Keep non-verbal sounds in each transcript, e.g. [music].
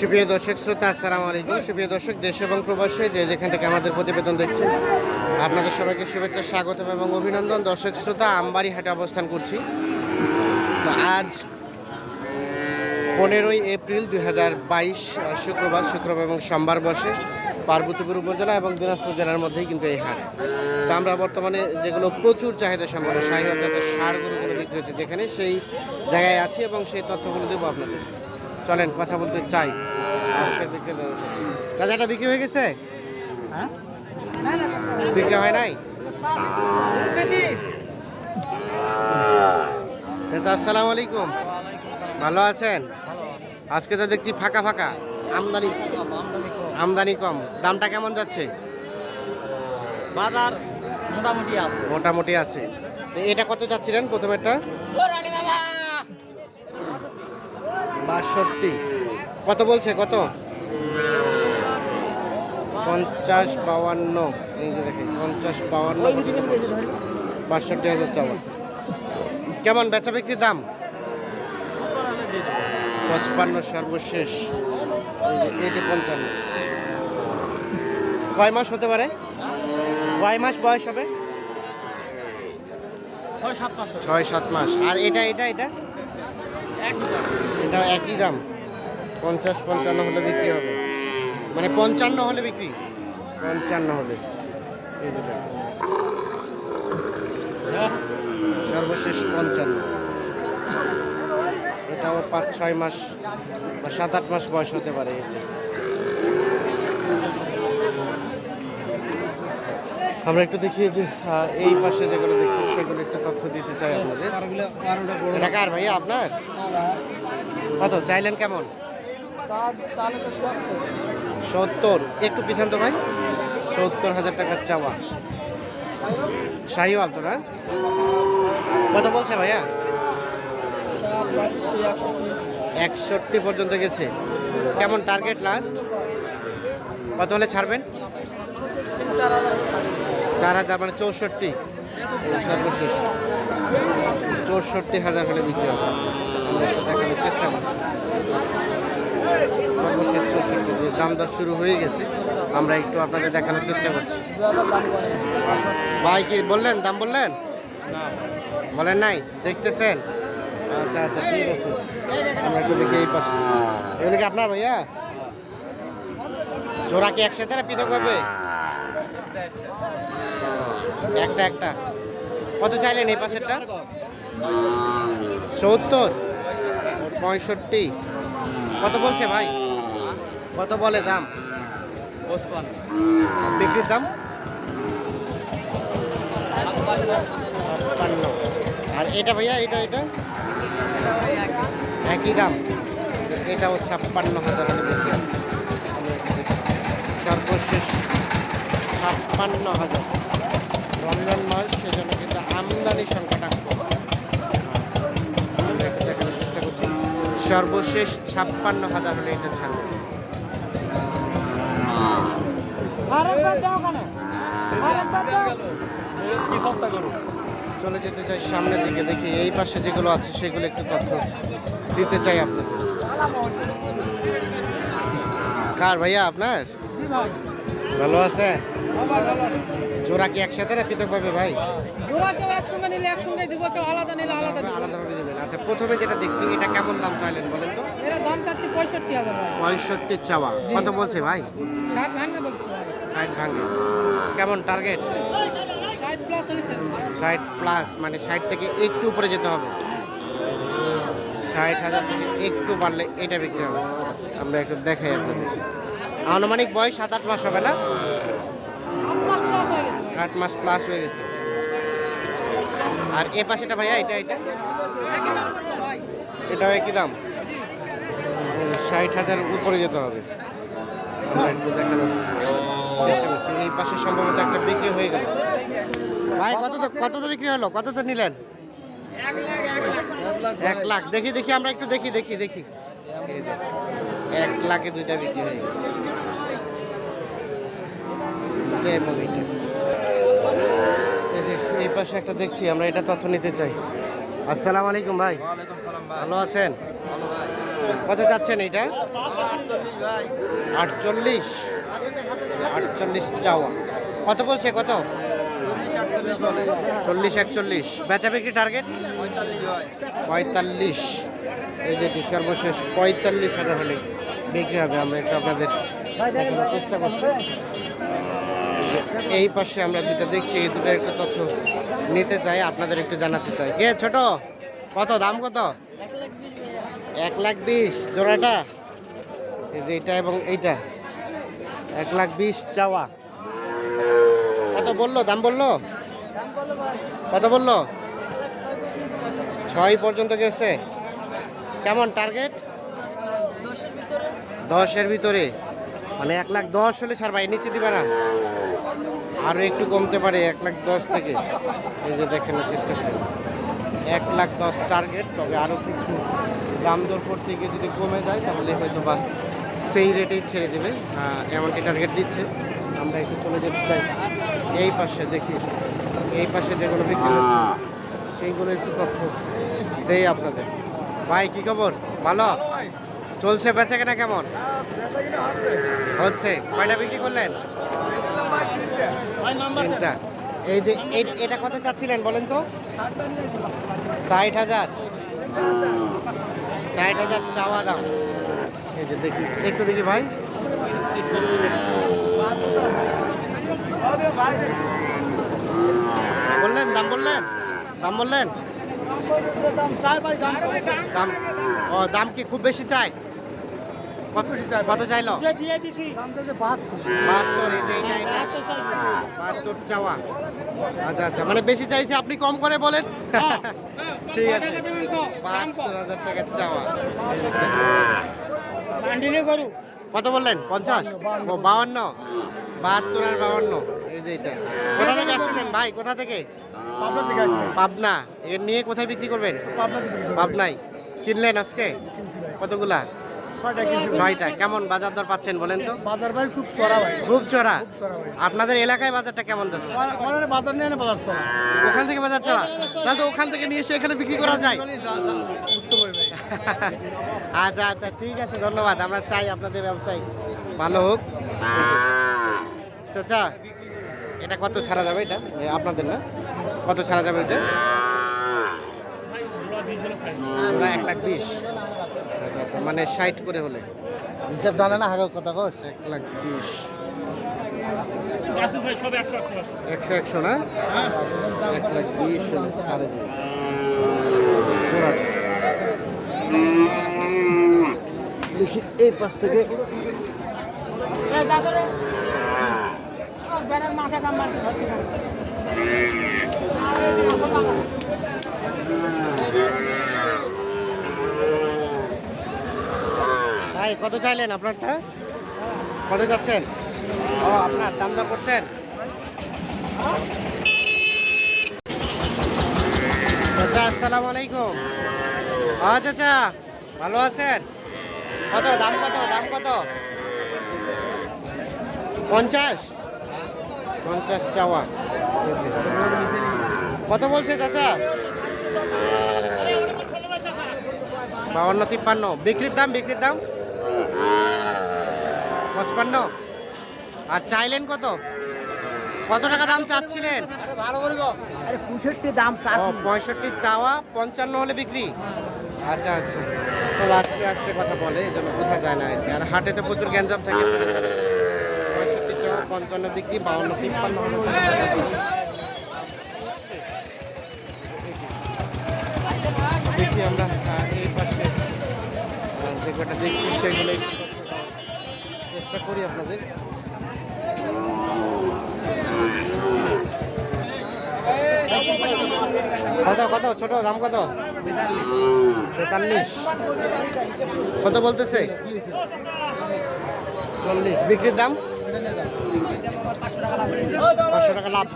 সুপ্রিয় দর্শক, শ্রোতা, আসসালামু আলাইকুম। সুপ্রিয় দর্শক, দেশ এবং প্রবাসে যে যেখান থেকে আমাদের প্রতিবেদন দেখছেন, আপনাদের সবাইকে শুভেচ্ছা, স্বাগতম এবং অভিনন্দন। দর্শক, শ্রোতা আমবাড়ি হাটে অবস্থান করছি। তো আজ পনেরোই এপ্রিল দুই হাজার বাইশ, শুক্রবার শুক্রবার এবং সোমবার বসে পার্বতীপুর উপজেলা এবং দিনাজপুর জেলার মধ্যেই কিন্তু এই হাট। তো আমরা বর্তমানে যেগুলো প্রচুর চাহিদা সম্পন্ন সাহিওয়াল জাতের সার গরুগুলো বিক্রি হচ্ছে যেখানে, সেই জায়গায় আছি এবং সেই তথ্যগুলো দেবো আপনাদের। চলেন কথা বলতে চাই। রাজাটা বিক্রি হয়ে গেছে? হ্যাঁ? বিক্রি হয় নাই? আসসালামু আলাইকুম। ভালো আছেন? আজকে তো দেখছি ফাঁকা ফাঁকা। আমদানি আমদানি কম। দামটা কেমন যাচ্ছে? বাজার মোটামুটি আছে। মোটামুটি আছে। এটা কত চাচ্ছিলেন প্রথমেরটা? বাষট্টি। কত বলছে কত? পঞ্চাশ বাউান্ন এই যে দেখে পঞ্চাশ বাউান্ন বাষট্টি হাজার চাওয়া। কেমন বেচা বিক্রির দাম? পঁচপান্ন সর্বশেষ। এইটি পঞ্চান্ন। কয় মাস হতে পারে? কয় মাস বয়স হবে? ছয় সাত মাস। ছয় সাত মাস। আর এটা এটা এটা? এটা একই দাম। পঞ্চাশ পঞ্চান্ন হলে বিক্রি হবে। মানে পঞ্চান্ন হলে বিক্রি? পঞ্চান্ন হলে। এই দুটা সর্বশেষ পঞ্চান্ন। এটাও পাঁচ ছয় মাস বা সাত আট মাস বয়স হতে পারে এটা আমরা একটু দেখি যে এই পাশে যেগুলো দেখছি সেগুলো একটু তথ্য দিতে চাই আপনাদের। এটা কার ভাইয়া আপনার? কত? চাইলেন কেমন? সত্তর। একটু পিছান তো ভাই। সত্তর হাজার টাকার চাওয়া। শাহিওয়াল তো না? কত বলছে ভাইয়া? একষট্টি। পর্যন্ত গেছে। কেমন টার্গেট লাস্ট কত হলে ছাড়বেন? চার হাজার মানে চৌষট্টি। সর্বশেষ। চৌষট্টি হাজার হলে বিক্রি হবে। দেখানোর চেষ্টা করছি। সর্বশেষ চৌষট্টি। দাম দর শুরু হয়ে গেছে, আমরা একটু আপনাদের দেখানোর চেষ্টা করছি। ভাই কি বললেন? দাম বললেন? বলেন নাই? দেখতেছেন? আচ্ছা আচ্ছা ঠিক আছে। আমরা একটু দেখি এই পাশে। এগুলো কি আপনার ভাইয়া? জোড়া কি একসাথে না হবে? একটা একটা। কত চাইলেন এই পাশেরটা? সত্তর? পঁয়ষট্টি। কত বলছে ভাই? কত বলে দাম? বিক্রির দাম? ছাপ্পান্ন। আর এটা ভাইয়া এটা এটা? একই দাম। এটা এটাও ছাপ্পান্ন হাজার সর্বশেষ ছাপ্পান্ন হাজার। রমজান মাস সেজন্য কিন্তু আমদানি সংখ্যাটা দেখানোর চেষ্টা করছি। সর্বশেষ ছাপ্পান্ন হাজার হলে এটা ছাড়বে। চলে যেতে চাই সামনের দিকে। দেখি এই পাশে যেগুলো আছে সেগুলো একটু তথ্য দিতে চাই আপনাদের। কার ভাইয়া আপনার? জি ভাই। ভালো আছে? জোড়া কি একসাথে না পৃথক পাবে ভাই? জোড়া কেউ একসঙ্গে নিলে একসঙ্গে দিব কেউ আলাদা নিলে আলাদা দিব। আলাদাভাবে দেবেন। আচ্ছা প্রথমে যেটা দেখছি এটা কেমন দাম চাইলেন বলেন তো? এর দাম চাচ্ছি পঁয়ষট্টি হাজার ভাই। পঁয়ষট্টি চাওয়া। কত বলছে ভাই? ষাট ভাঙে বলতে ভাই। ষাট ভাঙে। কেমন টার্গেট ষাট প্লাস হলে ষাট প্লাস মানে ষাট থেকে একটু উপরে যেতে হবে। ষাট হাজার থেকে একটু বাড়লে এটা বিক্রি হবে। আমরা একটু দেখাই আপনাদের। আনুমানিক বয়স সাত আট মাস হবে না? আট মাস প্লাস হয়ে গেছে আর এ পাশেটা ভাইয়া এটা এটা? এটাও একই দাম? ষাট হাজার উপরে যেতে হবে। আমরা একটু দেখানোর চেষ্টা করছি। এই পাশে সম্ভবত একটা বিক্রি হয়ে গেল। ভাই কত কত তো বিক্রি হলো? কত তো নিলেন? এক লাখ। দেখি দেখি আমরা একটু দেখি দেখি দেখি। এক লাখে দুইটা বিক্রি হয়ে গেছে। এটা এবং এটা। এই যে এই পাশে একটা দেখছি আমরা এটা তথ্য নিতে চাই। আসসালামু আলাইকুম ভাই। ভালো আছেন? কত চাচ্ছেন এইটা? আটচল্লিশ আটচল্লিশ। চাওয়া। কত বলছে কত? চল্লিশ একচল্লিশ বেচা বিক্রি টার্গেট পঁয়তাল্লিশ এই যেটি সর্বশেষ পঁয়তাল্লিশ হাজার হলে বিক্রি হবে। আমরা একটু আপনাদের চেষ্টা করছি। এই পাশে আমরা যেটা দেখছি এই দুটো একটা তথ্য নিতে চাই আপনাদের একটু জানাতে চাই। কে ছোট? কত? দাম কত? এক লাখ বিশ। জোড়াটা? এই যে এইটা এবং এইটা। এক লাখ বিশ চাওয়া। কত বলল? দাম বলল? কত বলল? ছয় পর্যন্ত গেছে। কেমন টার্গেট? দশের ভিতরে। মানে এক লাখ দশ হলে ছাড়বা এর নিচে দিবা না। আরও একটু কমতে পারে এক লাখ দশ থেকে। এই যে দেখানোর চেষ্টা করি। এক লাখ দশ টার্গেট তবে আরও কিছু দাম দর করতে গিয়ে যদি কমে যায় তাহলে হয়তো বা সেই রেটেই ছেড়ে দেবে। এমনটি টার্গেট দিচ্ছে। আমরা একটু চলে যেতে চাই। এই পাশে দেখি এই পাশে যেগুলো বিক্রি হচ্ছে সেইগুলো একটু তথ্য দেই আপনাদের। ভাই কী খবর? ভালো? চলছে, বেচা কেনা কেমন? হচ্ছে। কয়টা বিক্রি করলেন? এই যে এটা কত চাচ্ছিলেন বলেন তো? ষাট হাজার। ষাট হাজার চাওয়া দাম। এই যে দেখি, একটু দেখি ভাই। বললেন, দাম বললেন? দাম বললেন? দাম, ও, দাম কি খুব বেশি চাই কত কত চাইলো? বাহাত্তর এই যে এটা এটা? বাহাত্তর চাওয়া। আচ্ছা আচ্ছা মানে বেশি চাইছে আপনি কম করে বলেন। ঠিক আছে। বাহাত্তর হাজার টাকার চাওয়া। কত বললেন? পঞ্চাশ? ও বাউান্ন। বাহাত্তর আর বাউান্ন। এই যে এটা। কোথা থেকে আসছিলেন ভাই? কোথা থেকে? পাবনা এর নিয়ে কোথায় বিক্রি করবেন? পাবনায়। কিনলেন আজকে? কতগুলা? ছয়টা কেমন বাজার দর পাচ্ছেন বলেন তো? বাজার ভাই খুব চড়া ভাই। খুব চড়া? আপনাদের এলাকায় বাজারটা কেমন যাচ্ছে? বাজার নেই বাজার চড়া। ওখান থেকে বাজার চড়া? তাহলে তো ওখান থেকে নিয়ে এসে এখানে বিক্রি করা যায়। [laughs] আচ্ছা আচ্ছা ঠিক আছে ধন্যবাদ। আমরা চাই আপনাদের ব্যবসায় ভালো হোক। চাচা এটা কত ছাড়া যাবে এটা? আপনাদের না? কত ছাড়া যাবে এটা এক লাখ বিশ। মানে ষাট করে হলে। হিসাব জানে না হাগর কথা কস এক লাখ বিশ। একশো একশো না? এক লাখ বিশ হলে ছাড়ে দেখি এই পাশ থেকে। ভাই কত চাইলেন আপনারটা? কত যাচ্ছেন? ও, আপনার দাম দাম করছেন চাচা, আসসালামু আলাইকুম। ও, চাচা, ভালো আছেন? কত, দাম কত দাম কত? পঞ্চাশ? পঞ্চাশ চাওয়া। কত বলছে চাচা? বাউন্ন, তিপ্পান্ন। বিক্রির দাম বিক্রির দাম? পঁচপান্ন। আর চাইলেন কত? কত টাকা দাম চাচ্ছিলেন? পঁয়ষট্টি দাম পঁয়ষট্টি চাওয়া পঞ্চান্ন হলে বিক্রি? আচ্ছা আচ্ছা। তো আস্তে আস্তে কথা বলে এই জন্য বোঝা যায় না আর কি। আর হাটে তো প্রচুর গ্যাঞ্জাম থাকে। পঁয়ষট্টি চাওয়া পঞ্চান্ন বিক্রি বাউন্ন তিপ্পান্ন যে দেখছি, সেগুলো চেষ্টা করি আপনাদের। কত কত? ছোট, দাম কত? তেতাল্লিশ। কত বলতেছে? চল্লিশ। বিক্রির দাম? পাঁচশো টাকা লাভ।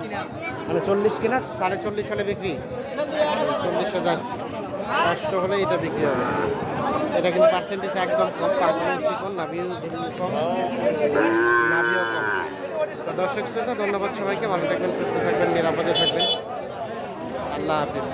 মানে চল্লিশ কিনা? সাড়ে চল্লিশ হলে বিক্রি। চল্লিশ হাজার। পাঁচশো হলে এটা বিক্রি হবে। এটা কিন্তু পার্সেন্টেজ একদম কম পাঁচজন চিকন নাভিও কম। নাভিও কম। তো দর্শক শ্রোতা, ধন্যবাদ সবাইকে। ভালো থাকবেন, সুস্থ থাকবেন, নিরাপদে থাকবেন। আল্লাহ হাফিজ।